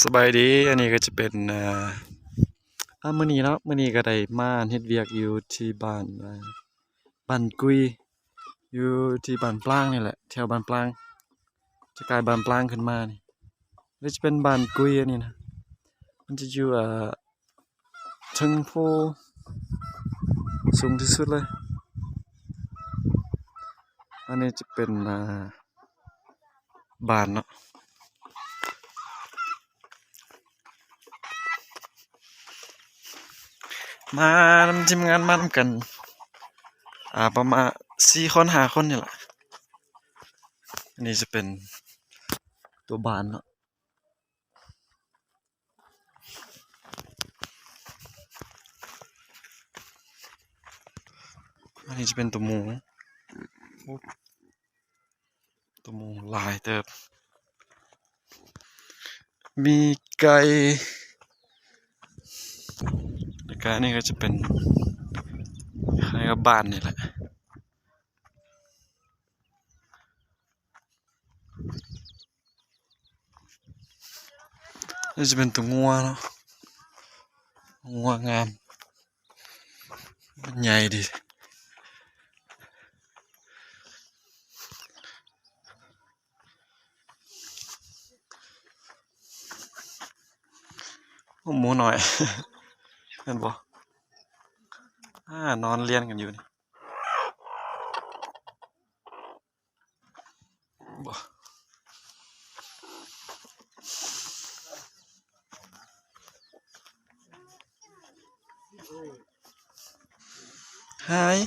สบายดี อันนี้ก็จะเป็นอ่ามื้อนี้เนาะมื้อนี้ก็ได้มาเฮ็ดเวียกอยู่ที่บ้านบ้านกุย อยู่ที่บ้านปลางนี่แหละแถวบ้านปลาง จะกลายบ้านปลางขึ้นมานี่แล้วจะเป็นบ้านกุยอันนี้นะมันจะอยู่อ่อเทึงภูสูงที่สุดเลย อันนี้จะเป็นอ่าบ้านเนาะ มานำทีมงานมานำกัน อ่าประมาณสี่คนห้าคนนี่แหละอันนี้จะเป็นตัวบานเนาะอันนี้จะเป็นตัวหมูตัวหมูลายเติบมีไก่ แล้วก็นี่ก็จะเป็นคล้ายกับบ้านนี่แหละนี่จะเป็นตัวงัวเนาะงัวงามมันใหญ่ดีโอ้หมูหน่อย เห็นบ่อ่านอนเรียนกันอยู่นี่บ่ฮาย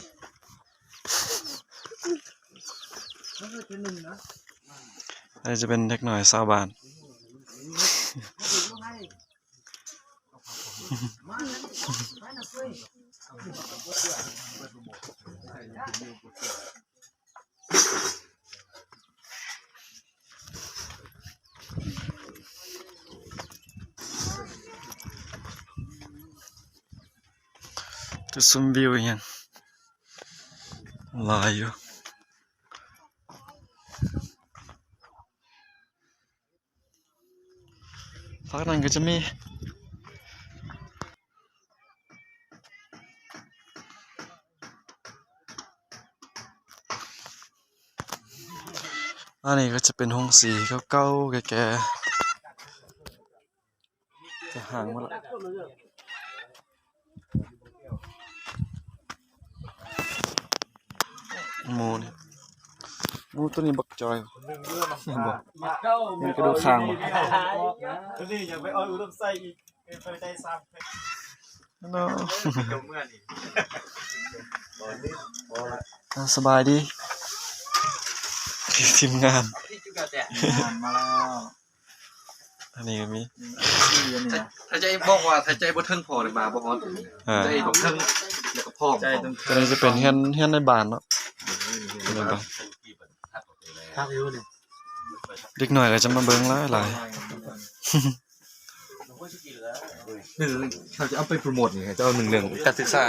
อันนี้จะเป็นเด็กหน่อยสาวบ้าน จะซุมวิว อีกอยังหลายอยู่ฝั่งนั้นก็จะมีอันนี้ก็จะเป็นห้องสีเก่าๆแก่ๆจะห่างมาละหมูนี่หมูตัวนี้บักจอยเห็นบ่มันกระดูกคางบ่ตัวนี้อย่าไปเอาอุดมใส่อีกไปใส่ซ้ำเนาะเดี๋ยว เมื่อนี่อ่าสบายดีทีมงานมาแล้วอันนี้ก็มีถ้าใจบอกว่าถ้าใจบ่เทิงพอเลยมาบ่ฮอดอ่าใจบ่เทิงแล้วก็พร้อมใจต้องตัวนี้จะเป็นเฮียนเฮียนในบ้านเนาะเห็นบ่ทักอยู่นี่เด็กหน่อยก็จะมาเบิ่งหลายหลายหนึ่งเขาจะเอาไปโปรโมทนี่จะเอาหนึ่งหนึ่งการศึกษา